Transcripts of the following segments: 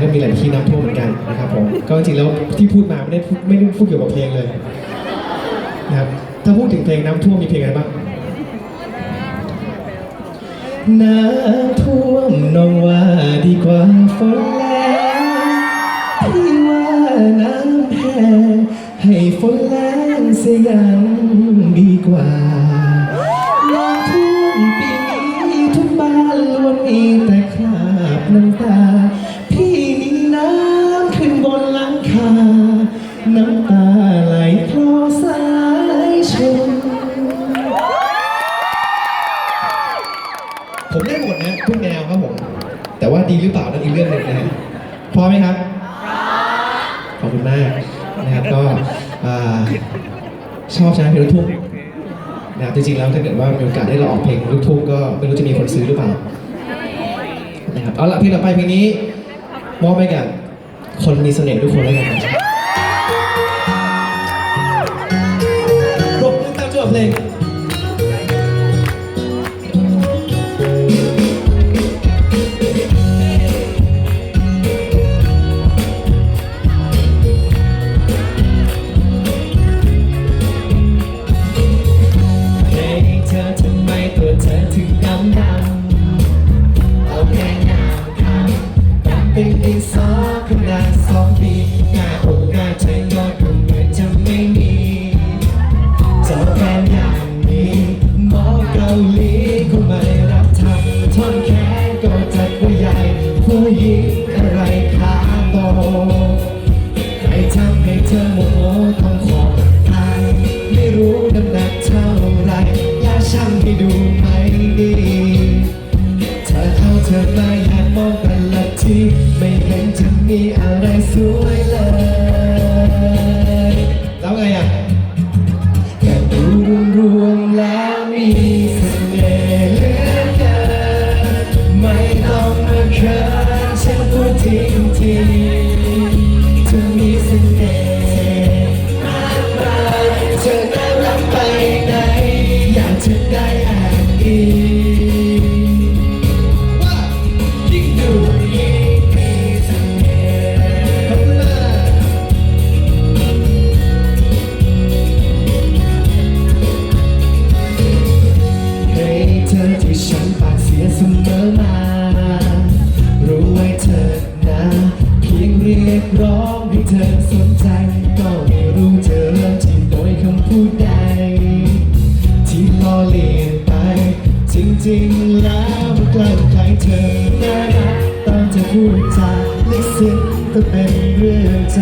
ก็มีหลายที่น้ำท่วมเหมือนกันนะครับผมก็จริงแล้วที่พูดมาไม่ได้พูดไม่ได้พูดเกี่ยวกับเพลงเลยนะครับถ้าพูดถึงเพลงน้ำท่วมมีเพลงอะไรบ้างน้ำท่วมน้องว่าดีกว่าฝนแรงพี่ว่าน้ำแห้งให้ฝนแรงเสียยังดีกว่าน้ำท่วมปีนี้ทุกบ้านล้วนมีแต่คราบน้ำตาพี่ ทุกแนวครับผม แต่ว่าดีหรือเปล่านั่นอีกเรื่องหนึ่งนะฮะพร้อมไหมครับขอบคุณมากนะครับก็ชอบใช่ไหมเพลงลูกทุ่งนะครับจริงๆแล้วถ้าเกิดว่ามีโอกาสได้ลองออกเพลงลูกทุ่งก็ไม่รู้จะมีคนซื้อหรือเปล่านะครับเอาละเพลงต่อไปเพลงนี้มอบให้กับคนมีเสน่ห์ทุกคนแล้วกันครับปรบมือตามจังหวะเพลง สนใจ ก็ไม่รู้เธอเริ่มที่โดยคำพูดใด ที่ล้อเลียนไป จริงๆแล้วมันกลั่นใจเธอน่ารักตอนเธอพูดจาลึกซึ้งก็เป็นเรื่องใจ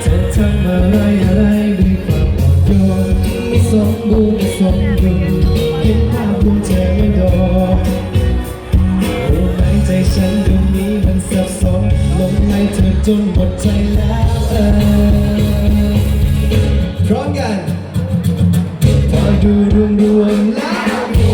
เธอทำอะไรอะไรด้วยความอ่อนโยนไม่สมบูรณ์ไม่สมดุลเเธอจนหมดใจแล้วเออพร้อมกันพอดูรวมรวมๆแล้วมี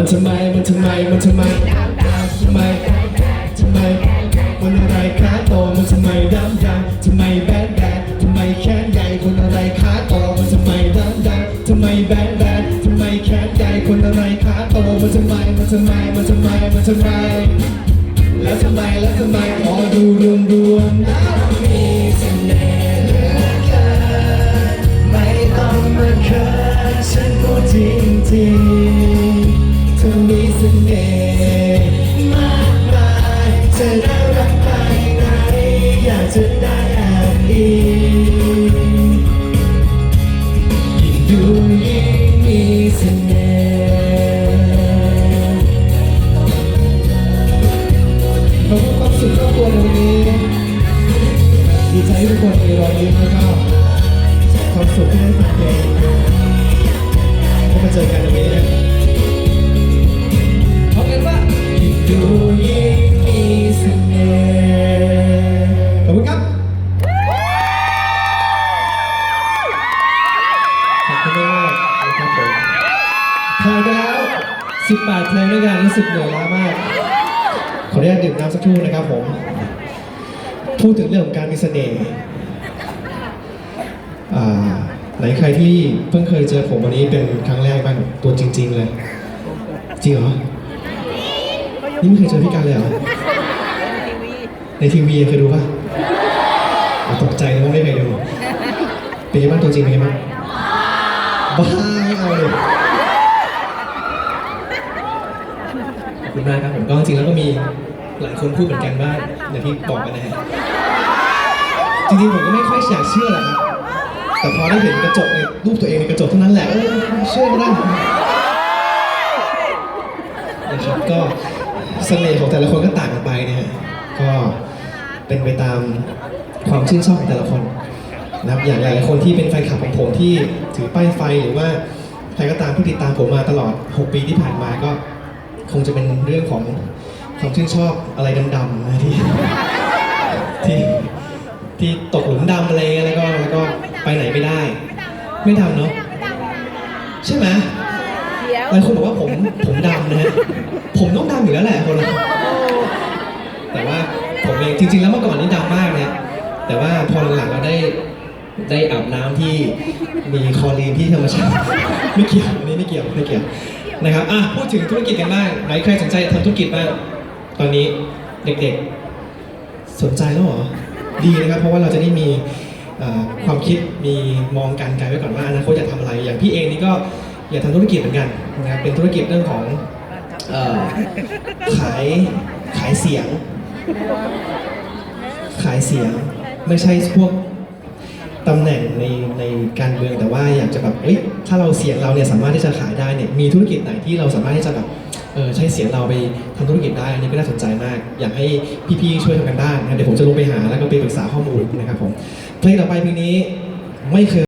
มันทำไม มันทำไม มันทำไมทำไมทำไมคนอะไรขาโตมันทำไมดำดำทำไมแบนแบนทำไมแขนใหญ่คนอะไรขาโตมันทำไมดำดำทำไมแบนแบนทำไมแขนใหญ่คนอะไรขาโตมันทำไม มันทำไม มันทำไม มันทำไม แล้วทำไม แล้วทำไมพอดูรวมรวมๆแล้วมี ยิ่งดูยิ่งมีเสน่ห์ขอบคุณความสุขครอบครัวในวันนี้ ดีใจทุกคนมีรอยยิ้มแล้วก็ความสุขที่ได้ฟังเพลงก็มาเจอกันตรงนี้นะพร้อมกันว่ายิ่งดูยิ่งมีเสน่ห์ น้ำสักครู่นะครับผม พูดถึงเรื่องของการมีเสน่ห์อ่าไหนใครที่เพิ่งเคยเจอผมวันนี้เป็นครั้งแรกบ้างตัวจริง ๆ เลย จริงเหรอ นี่ไม่เคยเจอพี่กันเลยเหรอ ในทีวีเคยดูป่ะตกใจเลยว่าไม่เคยดูเป็นยังไงบ้างตัวจริงเป็นยังไงบ้างบ้าเอาเลยขอบคุณมากครับผมก็จริงแล้วก็มี หลายคนพูดเหมือนกันว่าอย่างที่บอกกันนะฮะจริงๆผมก็ไม่ค่อยอยากเชื่อหรอกครับแต่พอได้เห็นกระจกในรูปตัวเองในกระจกเท่านั้นแหละเออเชื่อไม่ได้นะครับก็เสน่ห์ของแต่ละคนก็ต่างกันไปนะฮะก็เป็นไปตามความชื่นชอบของแต่ละคนนะครับอย่างหลายๆคนที่เป็นแฟนคลับของผมที่ถือป้ายไฟหรือว่าใครก็ตามที่ติดตามผมมาตลอด 6 ปีที่ผ่านมาก็คงจะเป็นเรื่องของ ความชื่นชอบอะไรดำๆนะที่ที่ที่ตกหลุมดำอะไรเงี้ยแล้วก็แล้วก็ไปไหนไม่ได้ ไม่ดำเนาะใช่ไหมเดี๋ยวหลายคนบอกว่าผมผมดำนะฮะผมต้องดำอยู่แล้วแหละคนละแต่ว่าผมเองจริง ๆ แล้วเมื่อก่อนนี่ดำมากนะแต่ว่าพอหลังๆเราได้ได้อาบน้ำที่มีคลอรีนที่ธรรมชาติไม่เกี่ยวอันนี้ไม่เกี่ยวไม่เกี่ยวนะครับอะพูดถึงธุรกิจกันบ้างไหนใครสนใจทำธุรกิจบ้าง ตอนนี้เด็กๆสนใจแล้วเหรอ ดีนะครับ เพราะว่าเราจะได้มีความคิดมีมองการไกลไว้ก่อนว่าอนาคตอยากทำอะไร อย่างพี่เองนี่ก็อยากทำธุรกิจเหมือนกันนะครับเป็นธุรกิจเรื่องของขายขายเสียง ขายเสียงไม่ใช่พวก ตำแหน่งในในการเมืองแต่ว่าอยากจะแบบเอ้ยถ้าเราเสียงเราเนี่ยสามารถที่จะขายได้เนี่ยมีธุรกิจไหนที่เราสามารถที่จะแบบเออใช้เสียงเราไปทำธุรกิจได้อันนี้ก็น่าสนใจมาก อยากให้พี่ๆช่วยทำกันบ้านนะเดี๋ยวผมจะลงไปหาแล้วก็ไปปรึกษาข้อมูลนะครับผมเพลงต่อไปเพลงนี้ไม่เคย